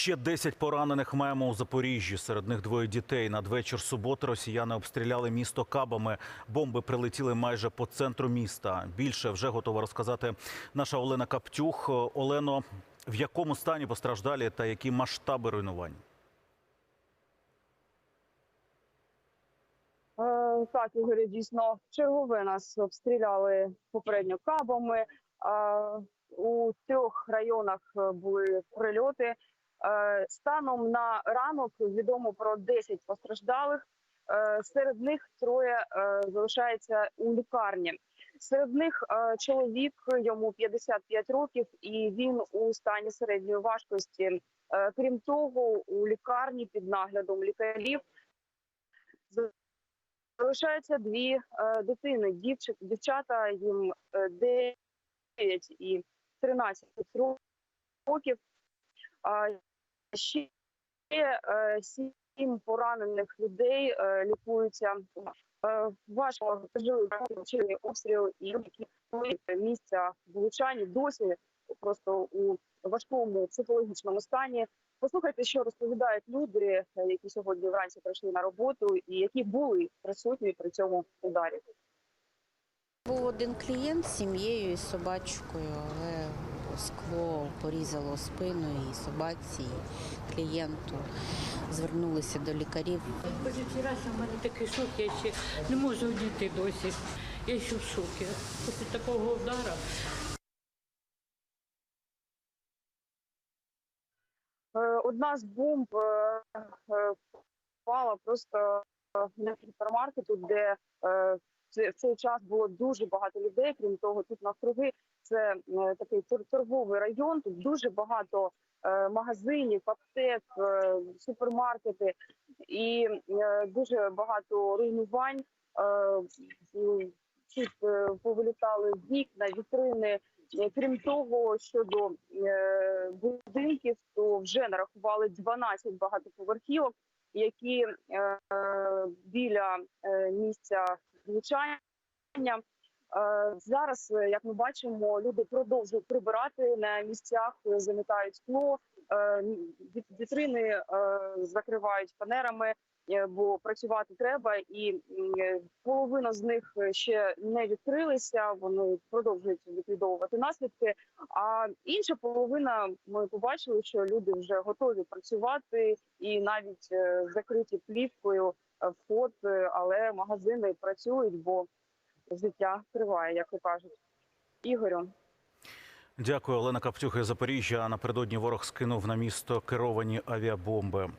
Ще 10 поранених маємо у Запоріжжі. Серед них двоє дітей. Надвечір суботи росіяни обстріляли місто кабами. Бомби прилетіли майже по центру міста. Більше вже готова розказати наша Олена Каптюх. Олено, в якому стані постраждалі та які масштаби руйнувань? Е, Так, Ігорі, дійсно, чергове нас обстріляли попередньо кабами. Е, У трьох районах е, були прильоти. Е, Станом на ранок відомо про 10 постраждалих. Е, Серед них троє е, залишається у лікарні. Серед них чоловік, йому 55 років, і він у стані середньої важкості. Крім того, у лікарні під наглядом лікарів Залишаються дві дитини, дівчат, дівчата їм е, 9 і 13 років. Ще е, сім поранених людей е, лікуються е, важко вчинені обстріл і місця влучання досі просто у важкому психологічному стані. Послухайте, що розповідають люди, які сьогодні вранці прийшли на роботу, і які були присутні при цьому ударі. Був один клієнт з сім'єю і з собачкою, але скло порізало спину і собаці, і клієнту. Звернулися до лікарів. Позавчорашній в мене такий шок, я ще не можу дійти досі. Я ще в шокі. Після такого удару Е, Одна з бомб е, е, впала просто на супермаркету, де в цей час було дуже багато людей. Крім того, тут навкруги це е, такий тор- торговий район. Тут дуже багато е, магазинів, аптек, е, супермаркети і дуже багато руйнувань. Е, Тут повилітали вікна, вітрини. Крім того, щодо будинків, то вже нарахували 12 багатоповерхівок, які біля місця влучання. Е, Зараз, е, як ми бачимо, люди продовжують прибирати на місцях, замітають скло, е, вітрини закривають фанерами, е, бо працювати треба, і половина з них ще не відкрилися. Вони продовжують ліквідовувати наслідки. А інша половина ми побачили, що люди вже готові працювати, і навіть закриті плівкою вход, е, але магазини працюють, бо життя триває, як ви кажуть. Ігорю. Дякую, Олена Каптюха, Запоріжжя. Напередодні ворог скинув на місто керовані авіабомби.